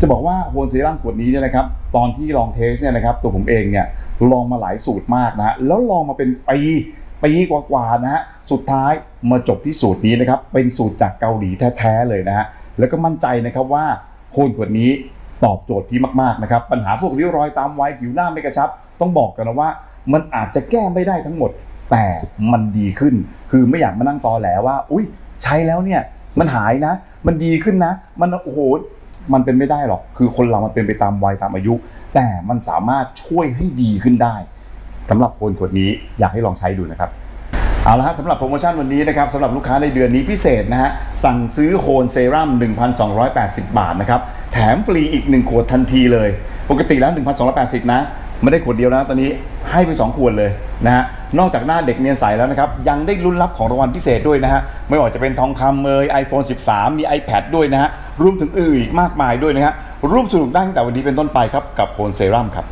จะบอกว่าโฮนเซรั่มขวดนี้เนี่ยนะครับตอนที่ลองเทสเนี่ยนะครับตัวผมเองเนี่ยลองมาหลายสูตรมากนะฮะแล้วลองมาเป็นปีปีกว่าๆนะฮะสุดท้ายมาจบที่สูตรนี้นะครับเป็นสูตรจากเกาหลีแท้ๆเลยนะฮะแล้วก็มั่นใจนะครับว่าโฮนขวดนี้ตอบโจทย์พี่มากๆนะครับปัญหาพวกริ้วรอยตามวัยผิวหน้าไม่กระชับ ต้องบอกกันนะว่า มันอาจจะแก้ไม่ได้ทั้งหมด แต่มันดีขึ้น คือไม่อยากมานั่งตอแหลว่า อุ้ยใช้แล้วเนี่ยมันหายนะ มันดีขึ้นนะ มันโอ้โห มันเป็นไม่ได้หรอก คือคนเรามันเป็นไปตามวัยตามอายุ แต่มันสามารถช่วยให้ดีขึ้นได้สำหรับคนขวดนี้อยากให้ลองใช้ดูนะครับเอาละฮะสำหรับโปรโมชั่นวันนี้นะครับสำหรับลูกค้าในเดือนนี้พิเศษนะฮะสั่งซื้อโฮนเซรั่ม 1,280 บาทนะครับแถมฟรีอีก 1 ขวดทันทีเลย ปกติแล้ว 1,280 นะ ไม่ได้ขวดเดียวนะตอนนี้ให้ไป2ขวดเลยนะฮะนอกจากหน้าเด็กเนียนใสแล้วนะครับ ยังได้ลุ้นรับของรางวัลพิเศษด้วยนะฮะไม่ว่าจะเป็นทองคำเมย iPhone 13 มี iPad ด้วยนะฮะ รวมถึงอื่นอีกมากมายด้วยนะฮะร่วมสนุกได้ตั้งแต่วันนี้เป็นต้นไปครับกับโฮนเซรั่มครับ